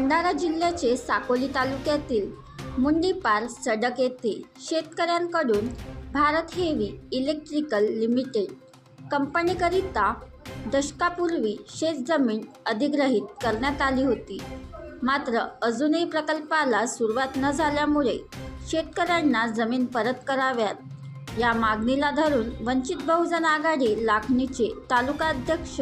भंडारा जिल्ह्याचे साकोली तालुक्यातील मुंडीपार सडक येथे शेतकऱ्यांकडून भारत हेवी इलेक्ट्रिकल लिमिटेड कंपनीकरिता दशकापूर्वी शेतजमीन अधिग्रहित करण्यात आली होती. मात्र अजूनही प्रकल्पाला सुरुवात न झाल्यामुळे शेतकऱ्यांना जमीन परत कराव्यात या मागणीला धरून वंचित बहुजन आघाडी लाखणीचे तालुका अध्यक्ष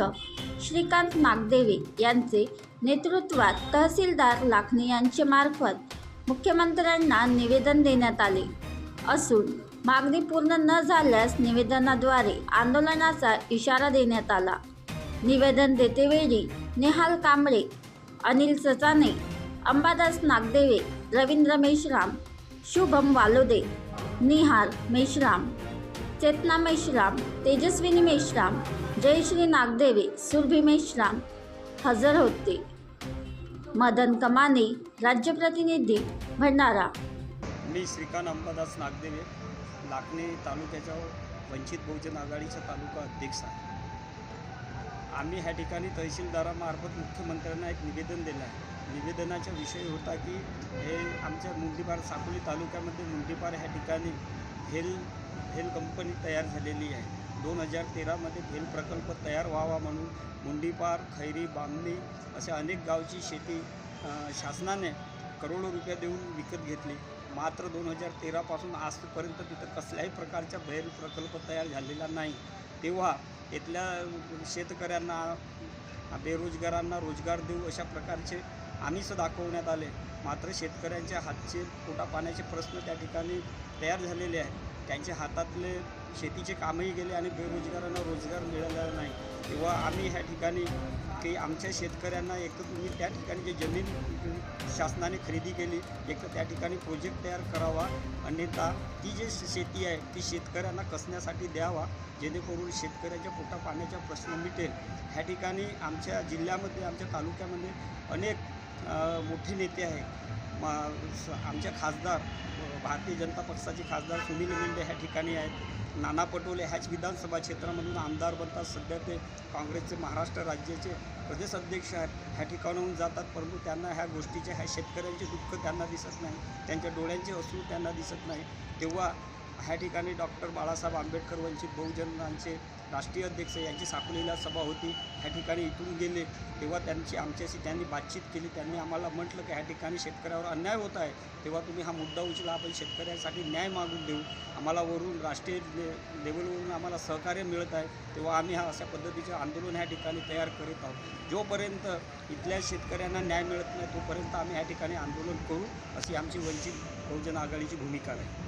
श्रीकांत नागदेवे यांचे नेतृत्वात तहसीलदार लाखने यांचे मार्फत मुख्यमंत्र्यांना निवेदन देण्यात आले. असून मागणी पूर्ण न झाल्यास निवेदनाद्वारे आंदोलनाचा इशारा देण्यात आला. निवेदन देतेवेळी नेहाल कांबळे अनिल सचाने अंबादास नागदेवे रवींद्र मेश्राम शुभम वालोदे निहार मेश्राम चेतना मेश्राम तेजस्विनी मेश्राम जयश्री नागदेवे सुरभी मेश्राम हजर होते. मदन कमाने राज्य प्रतिनिधी भंडारा. मी श्रीकांत अंबादास नागदेवे लाखणे तालुक्याच्या वंचित बहुजन आघाडीचा तालुका अध्यक्ष आहे. आम्ही ह्या ठिकाणी तहसीलदारामार्फत मुख्यमंत्र्यांना एक निवेदन दिलं आहे. निवेदनाचा विषय होता की हे आमच्या मुंडीपार साकोली तालुक्यामध्ये मुंडीपार ह्या ठिकाणी हेल हेल कंपनी तयार झालेली आहे. दोन हजार तेरामध्ये भेल प्रकल्प तयार व्हावा म्हणून मुंडीपार खैरी बामणी अशा अनेक गावची शेती शासनाने करोडो रुपये देऊन विकत घेतली. मात्र दोन हजार तेरापासून आजपर्यंत तिथं कसल्याही प्रकारचा बैल प्रकल्प तयार झालेला नाही. तेव्हा इथल्या शेतकऱ्यांना बेरोजगारांना रोजगार देऊ अशा प्रकारचे आमिष दाखवण्यात आले. मात्र शेतकऱ्यांच्या हातचे पोटापाण्याचे प्रश्न त्या ठिकाणी तयार झालेले आहेत. त्यांच्या हातातले शेतीचे कामही गेले आणि बेरोजगारांना रोजगार मिळालेला नाही. तेव्हा आम्ही ह्या ठिकाणी की आमच्या शेतकऱ्यांना एक तर तुम्ही त्या ठिकाणी जे जमीन शासनाने खरेदी केली एक तर त्या ठिकाणी प्रोजेक्ट तयार करावा. अन्यथा ती जे शेती आहे ती शेतकऱ्यांना कसण्यासाठी द्यावा जेणेकरून शेतकऱ्याच्या पोटा पाण्याचा प्रश्न मिटेल. ह्या ठिकाणी आमच्या जिल्ह्यामध्ये आमच्या तालुक्यामध्ये अनेक मोठे नेते आहेत. मा स- आमच्या खासदार भारतीय जनता पक्षाचे खासदार सुनील मेंढे ह्या ठिकाणी आहेत. नाना पटोले ह्याच विधानसभा क्षेत्रामधून आमदार बनतात. सध्या ते काँग्रेसचे महाराष्ट्र राज्याचे प्रदेश अध्यक्ष आहेत. ह्या ठिकाणाहून जातात परंतु त्यांना ह्या गोष्टीचे ह्या शेतकऱ्यांचे दुःख त्यांना दिसत नाही. त्यांच्या डोळ्यांचे अश्रू त्यांना दिसत नाही. तेव्हा ह्या ठिकाणी डॉक्टर बाळासाहेब आंबेडकर वंचित बहुजनांचे राष्ट्रीय अध्यक्ष यांची साखळीला सभा होती. ह्या ठिकाणी इथून गेले तेव्हा त्यांची आमच्याशी त्यांनी बातचीत केली. त्यांनी आम्हाला म्हटलं की ह्या ठिकाणी शेतकऱ्यावर अन्याय होत आहे. तेव्हा तुम्ही हा मुद्दा उचला. आपण शेतकऱ्यांसाठी न्याय मागून देऊ. आम्हाला वरून राष्ट्रीय ले लेवलवरून आम्हाला सहकार्य मिळत आहे. तेव्हा आम्ही हा अशा पद्धतीचे आंदोलन ह्या ठिकाणी तयार करीत आहोत. जोपर्यंत इथल्या शेतकऱ्यांना न्याय मिळत नाही तोपर्यंत आम्ही ह्या ठिकाणी आंदोलन करू अशी आमची वंचित बहुजन आघाडीची भूमिका आहे